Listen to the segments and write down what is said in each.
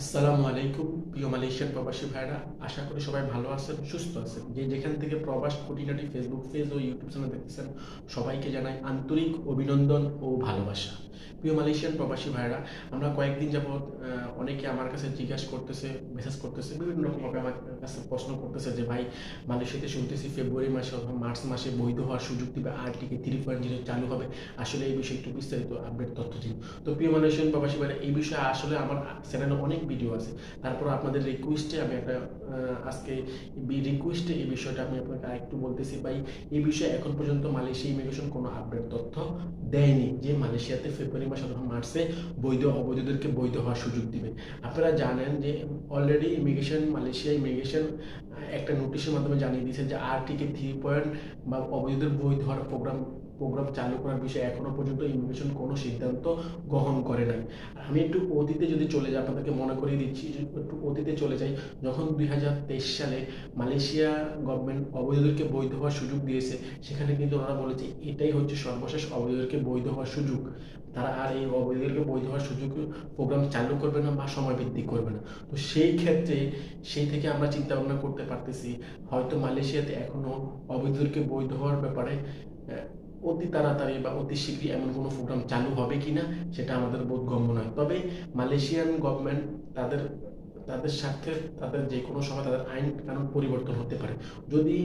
আসসালামু আলাইকুম, প্রিয় মালয়েশিয়ান প্রবাসী ভাইরা আশা করি সবাই ভালো আছেন, সুস্থ আছেন। যে যেখান থেকে প্রবাস খুঁটিনাটি ফেসবুক পেজ ও ইউটিউব চ্যানেল দেখতেছেন, সবাইকে জানাই আন্তরিক অভিনন্দন ও ভালোবাসা। প্রিয় মালয়েশিয়ান প্রবাসী ভাইরা আমরা কয়েকদিন যাবৎ অনেকে আমার কাছে জিজ্ঞাসা করতেছে মেসেজ করতেছে, বিভিন্ন রকমভাবে আমার কাছে প্রশ্ন করতেছে যে, ভাই, মালয়েশিয়াতে শুনতেছি ফেব্রুয়ারি মাসে অথবা মার্চ মাসে বৈধ হওয়ার সুযোগ দিবে, আর টিকে থ্রি পয়েন্ট জিরো চালু হবে? আসলে এই বিষয়ে একটু বিস্তারিত আপডেট তথ্য দিন। তো প্রিয় মালয়েশিয়ান প্রবাসী ভাইরা এই বিষয়ে আসলে আমার চ্যানেলে অনেক ভিডিও আছে তারপর আপনাদের রিকোয়েস্টে আমি একটা আজকে রিকোয়েস্টে এই বিষয়টা আমি আপনাকে আরেকটু বলতেছি, ভাই, এই বিষয়ে এখন পর্যন্ত মালয়েশিয়া ইমিগ্রেশন কোনো আপডেট তথ্য দেয়নি যে মালয়েশিয়াতে ফেব্রুয়ারি মাস অথবা মার্চে বৈধ, অবৈধদেরকে বৈধ হওয়ার সুযোগ দিবে। আপনারা জানেন যে অলরেডি ইমিগ্রেশন মালয়েশিয়া ইমিগ্রেশন একটা নোটিশের মাধ্যমে জানিয়ে দিয়েছে যে আরটিকে থ্রি পয়েন্ট বা অবৈধদের বৈধ হওয়ার প্রোগ্রাম প্রোগ্রাম চালু করার বিষয়ে এখনও পর্যন্ত ইমিগ্রেশন কোনো সিদ্ধান্ত গ্রহণ করে নাই। আমি একটু অতীতে যদি চলে যাই, আপনাদেরকে মনে করিয়ে দিচ্ছি একটু অতীতে চলে যাই, যখন দুই সালে মালয়েশিয়া গভর্নমেন্ট অবৈধদেরকে বৈধ হওয়ার সুযোগ দিয়েছে, সেখানে কিন্তু ওনারা বলেছে, এটাই হচ্ছে সর্বশেষ অবৈধদেরকে বৈধ হওয়ার সুযোগ। তারা আর এই অবৈধদেরকে বৈধ হওয়ার সুযোগ প্রোগ্রাম চালু করবে না বা সময় বৃদ্ধি করবে না। তো সেই ক্ষেত্রে সেই থেকে আমরা চিন্তা ভাবনা করতে পারতেছি, হয়তো মালয়েশিয়াতে এখনও অবৈধদেরকে বৈধ হওয়ার ব্যাপারে অতি তাড়াতাড়ি বা অতি শীঘ্রই এমন কোনো প্রোগ্রাম চালু হবে কিনা, সেটা আমাদের বোধগম্য নয়। তবে মালয়েশিয়ান গভর্নমেন্ট তাদের তাদের স্বার্থে তাদের যে কোনো সময় তাদের আইন কানুন পরিবর্তন হতে পারে। যদি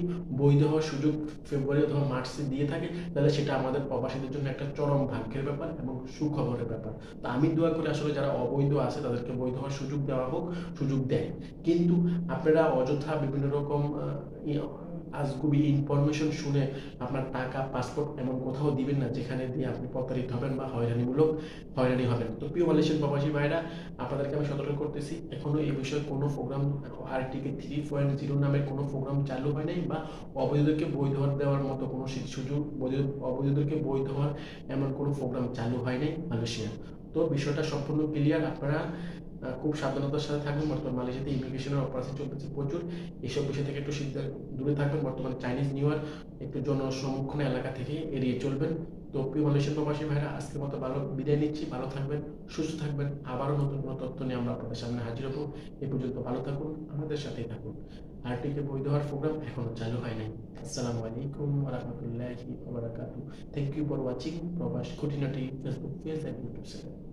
বৈধ হওয়ার সুযোগ ফেব্রুয়ারি অথবা মার্চে দিয়ে থাকে, তাহলে সেটা আমাদের প্রবাসীদের জন্য একটা চরম ভাগ্যের ব্যাপার এবং সুখবরের ব্যাপার। তো আমি দোয়া করি আসলে যারা অবৈধ আছে, তাদেরকে বৈধ হওয়ার সুযোগ দেওয়া হোক, সুযোগ দেয়। কিন্তু আপনারা অযথা বিভিন্ন রকম আজগুবি ইনফরমেশন শুনে আপনার টাকা পাসপোর্ট এমন কোথাও দিবেন না, যেখানে দিয়ে আপনি প্রতারিত হবেন বা হয়রানিমূলক হয়রানি হবেন। তো প্রিয় মালয়েশিয়ান প্রবাসী ভাইরা, আপনাদেরকে আমি সতর্ক করতেছি, এখনও এই বিষয়ে কোনো programme RTK three point zero নামের কোনো প্রোগ্রাম চালু হয় নাই বা অবৈধদেরকে বৈধ দেওয়ার মতো কোনো সুযোগ, বৈধ- অবৈধদেরকে বৈধ হওয়ার এমন কোনো প্রোগ্রাম চালু হয় নাই মালয়েশিয়া তো বিষয়টা সম্পূর্ণ ক্লিয়ার আপনারা খুব সাবধানতার সাথে থাকবেন বর্তমানে মালয়েশিয়াতে ইমিগ্রেশনের অপারেশন চলতেছে প্রচুর। এইসব বিষয় থেকে একটু সিদ্ধ দূরে থাকবেন বর্তমানে চাইনিজ নিউ ইয়ার একটু জনসম্মুখীন এলাকা থেকে এড়িয়ে চলবেন। তো প্রিয় মালয়েশিয়ান প্রবাসী ভাইরা, আজকের মতো ভালো, বিদায় নিচ্ছি। ভালো থাকবেন, সুস্থ থাকবেন। আবারও নতুন কোনো তথ্য নিয়ে আমরা আপনাদের সামনে হাজির হব। এ পর্যন্ত ভালো থাকুন, আমাদের সাথেই থাকুন। আরটিকে বই দেওয়ার প্রোগ্রাম এখনও চালু হয় নাই। আসসালামু আলাইকুম রহমতুল্লাহি ওয়া বারাকাতুহু thank you for watching Probash Khutinati Facebook page and YouTube channel